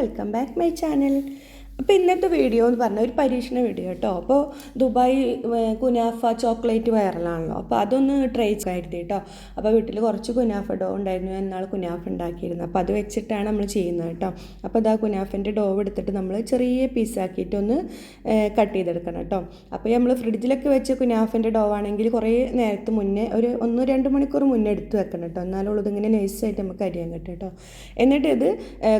Welcome back my channel അപ്പോൾ ഇന്നത്തെ video എന്ന് പറഞ്ഞാൽ ഒരു പരീക്ഷണ വീഡിയോ കേട്ടോ. അപ്പോൾ ദുബായ് കുനാഫ ചോക്ലേറ്റ് വൈറലാണല്ലോ. അപ്പോൾ അതൊന്ന് ട്രൈ കരുതി കേട്ടോ. അപ്പോൾ വീട്ടിൽ കുറച്ച് കുനാഫ ഡോ ഉണ്ടായിരുന്നു. എന്നാൾ കുനാഫ ഉണ്ടാക്കിയിരുന്നു. അപ്പോൾ അത് വെച്ചിട്ടാണ് നമ്മൾ ചെയ്യുന്നത് കേട്ടോ. അപ്പോൾ ഇതാ കുനാഫിന്റെ ഡോ എടുത്തിട്ട് നമ്മൾ ചെറിയ പീസാക്കിയിട്ടൊന്ന് കട്ട് ചെയ്തെടുക്കണം കേട്ടോ. അപ്പോൾ നമ്മൾ ഫ്രിഡ്ജിലൊക്കെ വെച്ച് കുനാഫിന്റെ ഡോ ആണെങ്കിൽ കുറേ നേരത്തെ മുന്നേ ഒരു ഒന്ന് രണ്ട് മണിക്കൂർ മുന്നേ എടുത്ത് വെക്കണം കേട്ടോ. എന്നാലുള്ളത് ഇങ്ങനെ നൈസായിട്ട് നമുക്ക് അരിയാൻ കിട്ടും കേട്ടോ. എന്നിട്ട് ഇത്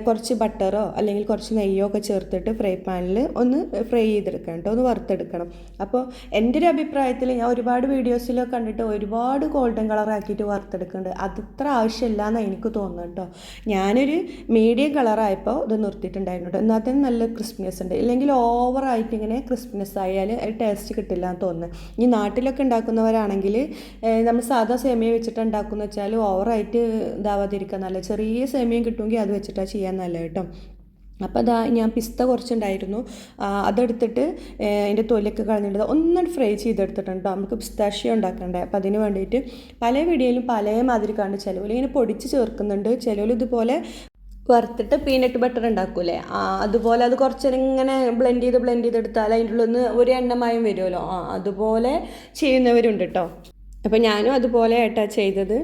കുറച്ച് ബട്ടറോ അല്ലെങ്കിൽ കുറച്ച് നെയ്യോ ഒക്കെ ചേർത്തിട്ട് ഫ്രൈ പാനിൽ ഒന്ന് ഫ്രൈ ചെയ്തെടുക്കണം കേട്ടോ ഒന്ന് വറുത്തെടുക്കണം. അപ്പോൾ എന്റെ ഒരു അഭിപ്രായത്തിൽ ഞാൻ ഒരുപാട് വീഡിയോസിലൊക്കെ കണ്ടിട്ട് ഒരുപാട് ഗോൾഡൻ കളർ ആക്കിയിട്ട് വറുത്തെടുക്കുന്നുണ്ട്. അതത്ര ആവശ്യമില്ല എന്നാണ് എനിക്ക് തോന്നുന്നത് കേട്ടോ. ഞാനൊരു മീഡിയം കളറായപ്പോൾ ഇത് നിർത്തിയിട്ടുണ്ടായിരുന്നു കേട്ടോ. എന്നാൽ തന്നെ നല്ല ക്രിസ്പിനെസ് ഉണ്ട്. ഇല്ലെങ്കിൽ ഓവറായിട്ട് ഇങ്ങനെ ക്രിസ്പിനെസ് ആയാൽ ടേസ്റ്റ് കിട്ടില്ല എന്ന് തോന്നുന്നത് ഈ നാട്ടിലൊക്കെ ഉണ്ടാക്കുന്നവരാണെങ്കിൽ നമ്മൾ സാധാ സേമിയ വെച്ചിട്ട് ഉണ്ടാക്കുന്ന വെച്ചാൽ ഓവറായിട്ട് ഇതാവാതിരിക്കുക നല്ല ചെറിയ സേമിയം കിട്ടുമെങ്കിൽ അത് വെച്ചിട്ടാണ് ചെയ്യാൻ നല്ല കേട്ടോ. അപ്പോൾ അതാ ഞാൻ പിസ്ത കുറച്ചുണ്ടായിരുന്നു. അതെടുത്തിട്ട് എന്റെ തൊലിയൊക്കെ കളഞ്ഞിട്ട് ഒന്നും ഫ്രൈ ചെയ്തെടുത്തിട്ടുണ്ട് കേട്ടോ നമുക്ക് പിസ്താഷ്യ ഉണ്ടാക്കണ്ടേ? അപ്പോൾ അതിന് വേണ്ടിയിട്ട് പല വീഡിയോയിലും പല മാതിരി കണ്ട് ചിലവിൽ ഇങ്ങനെ പൊടിച്ച് ചേർക്കുന്നുണ്ട്. ചിലവിൽ ഇതുപോലെ വറുത്തിട്ട് പീനട്ട് ബട്ടർ ഉണ്ടാക്കൂലേ? അതുപോലെ അത് കുറച്ച് ഇങ്ങനെ ബ്ലെൻഡ് ചെയ്ത് ബ്ലെൻഡ് ചെയ്തെടുത്താൽ അതിന്റെ ഉള്ളിൽ നിന്ന് ഒരു എണ്ണമായും വരുമല്ലോ. ആ അതുപോലെ ചെയ്യുന്നവരുണ്ട് കേട്ടോ അപ്പോൾ ഞാനും അതുപോലെ ആയിട്ടാണ് ചെയ്തത്.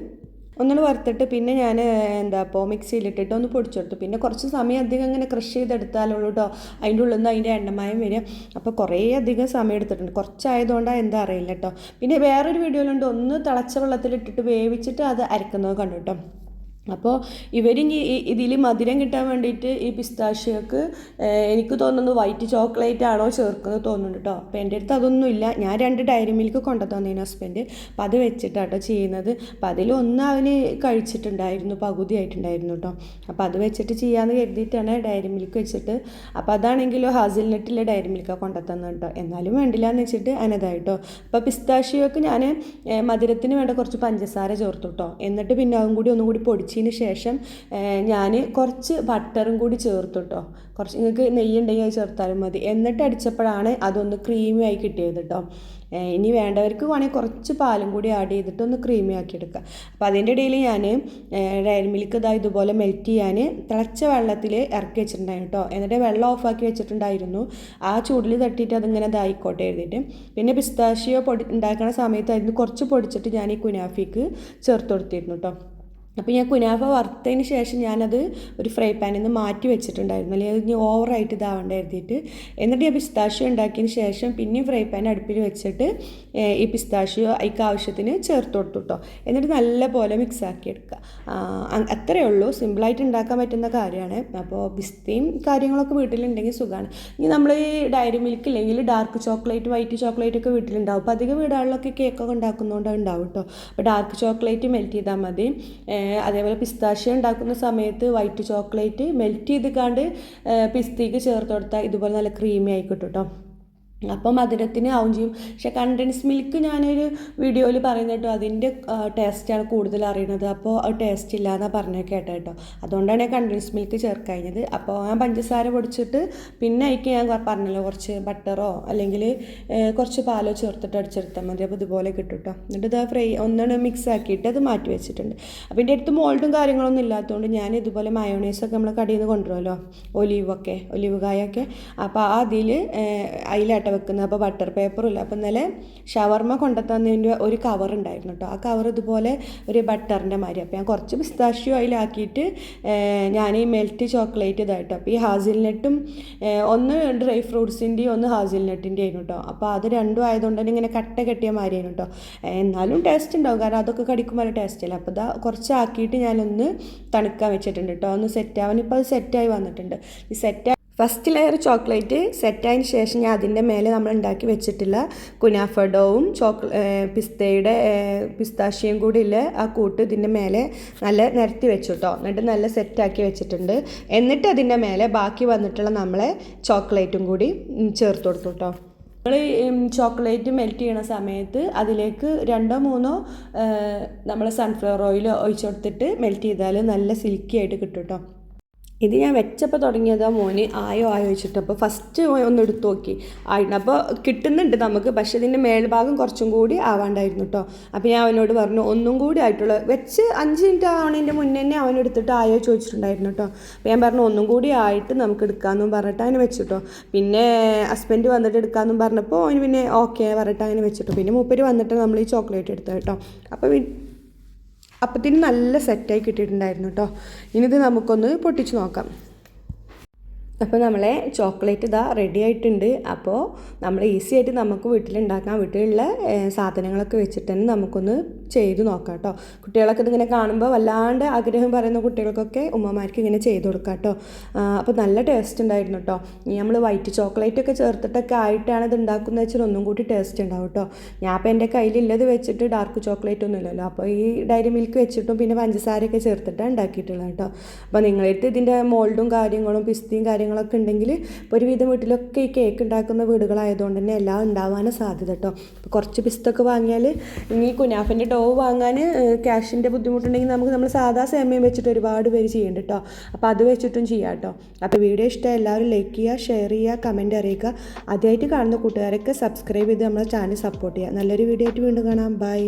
ഒന്നുകൂടെ വറുത്തിട്ട് പിന്നെ ഞാൻ എന്താ അപ്പോൾ മിക്സിയിലിട്ടിട്ട് ഒന്ന് പൊടിച്ചെടുത്തു. പിന്നെ കുറച്ച് സമയം അധികം ഇങ്ങനെ ക്രഷ് ചെയ്തെടുത്താലുള്ളൂ കേട്ടോ അതിന്റെ ഉള്ളിൽ നിന്ന് അതിന്റെ എണ്ണമയം വരിക. അപ്പോൾ കുറേ അധികം സമയം എടുത്തിട്ടുണ്ട്. കുറച്ചായതുകൊണ്ടാണ് എന്താ അറിയില്ല കേട്ടോ പിന്നെ വേറൊരു വീഡിയോയിലുണ്ട്. ഒന്ന് തിളച്ച വെള്ളത്തിലിട്ടിട്ട് വേവിച്ചിട്ട് അത് അരക്കുന്നത് കണ്ടു കേട്ടോ അപ്പോൾ ഇവരിനി ഇതിൽ മധുരം കിട്ടാൻ വേണ്ടിയിട്ട് ഈ പിസ്താഷ്യക്ക് എനിക്ക് തോന്നുന്നു വൈറ്റ് ചോക്ലേറ്റ് ആണോ ചേർക്കുന്നത് തോന്നുന്നുണ്ട് കേട്ടോ അപ്പോൾ എന്റെ അടുത്ത് അതൊന്നും ഇല്ല. ഞാൻ രണ്ട് ഡയറി മിൽക്ക് കൊണ്ടു തന്നതിന് ഹസ്ബൻഡ് അപ്പം അത് വെച്ചിട്ടാട്ടോ ചെയ്യുന്നത്. അപ്പോൾ അതിലൊന്ന് അവന് കഴിച്ചിട്ടുണ്ടായിരുന്നു പകുതി ആയിട്ടുണ്ടായിരുന്നു കേട്ടോ അപ്പോൾ അത് വെച്ചിട്ട് ചെയ്യാമെന്ന് കരുതിയിട്ടാണ് ഡയറി മിൽക്ക് വെച്ചിട്ട്. അപ്പോൾ അതാണെങ്കിലോ ഹാസിൽനട്ടിലെ ഡയറി മിൽക്കാണ് കൊണ്ടു തന്നത് കേട്ടോ എന്നാലും വേണ്ടില്ല എന്ന് വെച്ചിട്ട് അനതായിട്ടോ അപ്പോൾ പിസ്താഷ്യക്ക് ഞാൻ മധുരത്തിന് വേണ്ട കുറച്ച് പഞ്ചസാര ചേർത്തു കേട്ടോ എന്നിട്ട് പിന്നെ അതും കൂടി ഒന്നും കൂടി പൊടിച്ചതിന് ശേഷം ഞാൻ കുറച്ച് ബട്ടറും കൂടി ചേർത്തു കേട്ടോ കുറച്ച് നിങ്ങൾക്ക് നെയ്യ് ഉണ്ടെങ്കിൽ അത് ചേർത്താലും മതി. എന്നിട്ട് അടിച്ചപ്പോഴാണ് അതൊന്ന് ക്രീമി ആയി കിട്ടിയത് കേട്ടോ ഇനി വേണ്ടവർക്ക് വേണമെങ്കിൽ കുറച്ച് പാലും കൂടി ആഡ് ചെയ്തിട്ട് ഒന്ന് ക്രീമി ആക്കി എടുക്കുക അപ്പോൾ അതിന്റെ ഇടയിൽ ഞാൻ ഡയറി മിൽക്ക് ഇതാ ഇതുപോലെ മെൽറ്റ് ചെയ്യാൻ തിളച്ച വെള്ളത്തിൽ ഇറക്കി വെച്ചിട്ടുണ്ടായിരുന്നു കേട്ടോ എന്നിട്ട് വെള്ളം ഓഫാക്കി വെച്ചിട്ടുണ്ടായിരുന്നു. ആ ചൂടിൽ തട്ടിയിട്ട് അതിങ്ങനെ ഇതായിക്കോട്ടെ എഴുതിയിട്ട്. പിന്നെ പിസ്താശിയോ പൊടി ഉണ്ടാക്കുന്ന സമയത്തായിരുന്നു കുറച്ച് പൊടിച്ചിട്ട് ഞാൻ ഈ കുനാഫിക്ക് ചേർത്ത് കൊടുത്തിരുന്നു കേട്ടോ അപ്പോൾ ഞാൻ കുനാഫ വറുത്തതിന് ശേഷം ഞാനത് ഒരു ഫ്രൈ പാനിൽ നിന്ന് മാറ്റി വെച്ചിട്ടുണ്ടായിരുന്നു. അല്ലെങ്കിൽ ഇനി ഓവറായിട്ട് ഇതാവേണ്ട എഴുതിയിട്ട് എന്നിട്ട് ഞാൻ പിസ്താഷ്യോ ഉണ്ടാക്കിയതിന് ശേഷം പിന്നെയും ഫ്രൈ പാൻ അടുപ്പിൽ വെച്ചിട്ട് ഈ പിസ്താഷ്യോ അതിക്ക് ആവശ്യത്തിന് ചേർത്ത് കൊടുത്തു കേട്ടോ എന്നിട്ട് നല്ല പോലെ മിക്സ് ആക്കി എടുക്കുക അത്രയേ ഉള്ളൂ. സിമ്പിളായിട്ട് ഉണ്ടാക്കാൻ പറ്റുന്ന കാര്യമാണ്. അപ്പോൾ പിസ്തയും കാര്യങ്ങളൊക്കെ വീട്ടിലുണ്ടെങ്കിൽ സുഖമാണ് ഇനി നമ്മൾ ഈ ഡയറി മിൽക്ക് ഇല്ലെങ്കിൽ ഡാർക്ക് ചോക്ലേറ്റ് വൈറ്റ് ചോക്ലേറ്റ് ഒക്കെ വീട്ടിലുണ്ടാവും. അപ്പോൾ അധികം വീടുകളിലൊക്കെ കേക്കൊക്കെ ഉണ്ടാക്കുന്നതുകൊണ്ട് ഉണ്ടാവും കേട്ടോ അപ്പോൾ ഡാർക്ക് ചോക്ലേറ്റ് മെൽറ്റ് ചെയ്താൽ മതി. അതേപോലെ പിസ്താഷ്യ ഉണ്ടാക്കുന്ന സമയത്ത് വൈറ്റ് ചോക്ലേറ്റ് മെൽറ്റ് ചെയ്ത് കണ്ട് പിസ്തയ്ക്ക് ചേർത്ത് കൊടുത്താൽ ഇതുപോലെ നല്ല ക്രീമി ആയി കിട്ടും കേട്ടോ അപ്പോൾ മധുരത്തിന് ആവും ചെയ്യും. പക്ഷേ കണ്ടൻസ് മിൽക്ക് ഞാനൊരു വീഡിയോയിൽ പറയുന്ന കേട്ടോ അതിന്റെ ടേസ്റ്റാണ് കൂടുതൽ അറിയുന്നത് അപ്പോൾ അത് ടേസ്റ്റ് ഇല്ല എന്നാണ് പറഞ്ഞ കേട്ടോ കേട്ടോ. അതുകൊണ്ടാണ് ഞാൻ കണ്ടൻസ് മിൽക്ക് ചേർക്കഴിഞ്ഞത് അപ്പോൾ ഞാൻ പഞ്ചസാര പൊടിച്ചിട്ട് പിന്നെ അതിക്ക് ഞാൻ പറഞ്ഞല്ലോ കുറച്ച് ബട്ടറോ അല്ലെങ്കിൽ കുറച്ച് പാലോ ചേർത്തിട്ട് അടിച്ചെടുത്താൽ മതി. അപ്പോൾ ഇതുപോലെ കിട്ടും കേട്ടോ. എന്നിട്ട് ഇത് ഫ്രൈ ഒന്നാണ് മിക്സ് ആക്കിയിട്ട് അത് മാറ്റി വെച്ചിട്ടുണ്ട്. അപ്പോൾ എന്റെ അടുത്ത് മോൾഡും കാര്യങ്ങളൊന്നും ഇല്ലാത്തതുകൊണ്ട് ഞാൻ ഇതുപോലെ മയോണൈസൊക്കെ നമ്മൾ കടയിൽ നിന്ന് കൊണ്ടുവരുമല്ലോ ഒലീവൊക്കെ ഒലീവ് കായൊക്കെ. അപ്പോൾ അതിൽ അതിലാട്ട വെക്കുന്നത്. അപ്പോൾ ബട്ടർ പേപ്പറും ഇല്ല? അപ്പോൾ ഇന്നലെ ഷവർമ്മ കൊണ്ടുത്തന്നതിന്റെ ഒരു കവർ ഉണ്ടായിരുന്നു കേട്ടോ. ആ കവർ ഇതുപോലെ ഒരു ബട്ടറിന്റെ മാതിരി. അപ്പോൾ ഞാൻ കുറച്ച് പിസ്താഷ്യോ അതിലാക്കിയിട്ട് ഞാൻ ഈ മെൽറ്റ് ചോക്ലേറ്റ് ഇതായിട്ടോ. അപ്പോൾ ഈ ഹാസിൽനട്ടും ഒന്ന് ഡ്രൈ ഫ്രൂട്ട്സിന്റെയും ഒന്ന് ഹാസിൽനട്ടിന്റെ ആയിരുന്നു കേട്ടോ. അപ്പോൾ അത് രണ്ടും ആയതുകൊണ്ട് തന്നെ ഇങ്ങനെ കട്ട കെട്ടിയ മാതിരിയായിരുന്നു കേട്ടോ. എന്നാലും ടേസ്റ്റ് ഉണ്ടാവും. കാരണം അതൊക്കെ കടിക്കുമ്പോൾ നല്ല ടേസ്റ്റ് അല്ല? അപ്പോൾ ഇതാ കുറച്ചാക്കിയിട്ട് ഞാനൊന്ന് തണുക്കാൻ വെച്ചിട്ടുണ്ട് കേട്ടോ. ഒന്ന് സെറ്റ് ആവാൻ. ഇപ്പോൾ അത് സെറ്റായി വന്നിട്ടുണ്ട്. ഈ സെറ്റ് ഫസ്റ്റ് ലെയർ ചോക്ലേറ്റ് സെറ്റായതിന് ശേഷം ഞാൻ അതിന്റെ മേലെ നമ്മൾ ഉണ്ടാക്കി വെച്ചിട്ടുള്ള കുനാഫഡോവും ചോക്ലേ പിസ്തയുടെ പിസ്താശിയും കൂടി ഇല്ല ആ കൂട്ട് ഇതിന്റെ മേലെ നല്ല നിരത്തി വെച്ചു കേട്ടോ എന്നിട്ട് നല്ല സെറ്റാക്കി വെച്ചിട്ടുണ്ട്. എന്നിട്ട് അതിന്റെ മേലെ ബാക്കി വന്നിട്ടുള്ള നമ്മളെ ചോക്ലേറ്റും കൂടി ചേർത്ത് കൊടുത്തു കേട്ടോ നമ്മൾ ചോക്ലേറ്റ് മെൽറ്റ് ചെയ്യണ സമയത്ത് അതിലേക്ക് രണ്ടോ മൂന്നോ നമ്മൾ സൺഫ്ലവർ ഓയിൽ ഒഴിച്ചു കൊടുത്തിട്ട് മെൽറ്റ് ചെയ്താൽ നല്ല സിൽക്കി ആയിട്ട് കിട്ടും കേട്ടോ ഇത് ഞാൻ വെച്ചപ്പോൾ തുടങ്ങിയതാ മോന്. ആയോ ആയോ വെച്ചിട്ട് അപ്പോൾ ഫസ്റ്റ് ഒന്ന് എടുത്ത് നോക്കി. ആയിട്ട് അപ്പോൾ കിട്ടുന്നുണ്ട് നമുക്ക് പക്ഷേ ഇതിന്റെ മേൽഭാഗം കുറച്ചും കൂടി ആവാണ്ടായിരുന്നു കേട്ടോ അപ്പോൾ ഞാൻ അവനോട് പറഞ്ഞു ഒന്നും കൂടി ആയിട്ടുള്ള വെച്ച് അഞ്ച് മിനിറ്റ് ആവണതിന്റെ മുന്നേ തന്നെ അവൻ എടുത്തിട്ട് ആയോ ചോദിച്ചിട്ടുണ്ടായിരുന്നു കേട്ടോ അപ്പോൾ ഞാൻ പറഞ്ഞു ഒന്നും കൂടി ആയിട്ട് നമുക്ക് എടുക്കാമെന്നും പറഞ്ഞിട്ട് അങ്ങനെ വെച്ചിട്ടോ പിന്നെ ഹസ്ബൻഡ് വന്നിട്ട് എടുക്കാമെന്നും പറഞ്ഞപ്പോൾ അവന് പിന്നെ ഓക്കെ പറഞ്ഞിട്ട് അങ്ങനെ വെച്ചിട്ടോ പിന്നെ മൂപ്പര് വന്നിട്ട് നമ്മൾ ഈ ചോക്ലേറ്റ് എടുത്തു കേട്ടോ അപ്പോൾ അപ്പത്തിന് നല്ല സെറ്റായി കിട്ടിയിട്ടുണ്ടായിരുന്നു കേട്ടോ ഇനിയിത് നമുക്കൊന്ന് പൊട്ടിച്ച് നോക്കാം. അപ്പോൾ നമ്മളെ ചോക്ലേറ്റ് ഇതാ റെഡി ആയിട്ടുണ്ട്. അപ്പോൾ നമ്മൾ ഈസി ആയിട്ട് നമുക്ക് വീട്ടിലുണ്ടാക്കാം. വീട്ടിലുള്ള സാധനങ്ങളൊക്കെ വെച്ചിട്ട് തന്നെ നമുക്കൊന്ന് ചെയ്ത് നോക്കാം കേട്ടോ. കുട്ടികളൊക്കെ ഇതിങ്ങനെ കാണുമ്പോൾ വല്ലാണ്ട് ആഗ്രഹം പറയുന്ന കുട്ടികൾക്കൊക്കെ ഉമ്മമാർക്ക് ഇങ്ങനെ ചെയ്ത് കൊടുക്കാം കേട്ടോ. അപ്പോൾ നല്ല ടേസ്റ്റ് ഉണ്ടായിരുന്നു കേട്ടോ. നമ്മൾ വൈറ്റ് ചോക്ലേറ്റ് ഒക്കെ ചേർത്തിട്ടൊക്കെ ആയിട്ടാണ് ഇത് ഉണ്ടാക്കുന്നത് വെച്ചാൽ ഒന്നും കൂടി ടേസ്റ്റ് ഉണ്ടാവും കേട്ടോ. ഞാൻ അപ്പോൾ എന്റെ കയ്യിലുള്ളത് വെച്ചിട്ട് ഡാർക്ക് ചോക്ലേറ്റ് ഒന്നും ഇല്ലല്ലോ. അപ്പോൾ ഈ ഡയറി മിൽക്ക് വെച്ചിട്ടും പിന്നെ പഞ്ചസാരയൊക്കെ ചേർത്തിട്ടാണ് ഉണ്ടാക്കിയിട്ടുള്ളത് കേട്ടോ. അപ്പോൾ നിങ്ങളടുത്ത് ഇതിന്റെ മോൾഡും കാര്യങ്ങളും പിസ്തിയും കാര്യങ്ങളൊക്കെ ഉണ്ടെങ്കിൽ ഇപ്പോൾ ഒരുവിധം വീട്ടിലൊക്കെ ഈ കേക്ക് ഉണ്ടാക്കുന്ന വീടുകളായതുകൊണ്ട് തന്നെ എല്ലാം ഉണ്ടാവാനും സാധ്യത കേട്ടോ. കുറച്ച് പിസ്തൊക്കെ വാങ്ങിയാൽ ഇനി കുനാഫിന്റെ ഡോ വാങ്ങാൻ ക്യാഷിന്റെ ബുദ്ധിമുട്ടുണ്ടെങ്കിൽ നമുക്ക് നമ്മൾ സാധാ സേമിയം വെച്ചിട്ട് ഒരുപാട് പേര് ചെയ്യുന്നുണ്ട് കേട്ടോ അപ്പോൾ അത് വെച്ചിട്ടും ചെയ്യാം കേട്ടോ അപ്പോൾ വീഡിയോ ഇഷ്ടം എല്ലാവരും ലൈക്ക് ചെയ്യുക ഷെയർ ചെയ്യുക കമന്റ് അറിയിക്കുക. ആദ്യമായിട്ട് കാണുന്ന കൂട്ടുകാരൊക്കെ സബ്സ്ക്രൈബ് ചെയ്ത് നമ്മളെ ചാനൽ സപ്പോർട്ട് ചെയ്യുക. നല്ലൊരു വീഡിയോ ആയിട്ട് വീണ്ടും കാണാം. ബൈ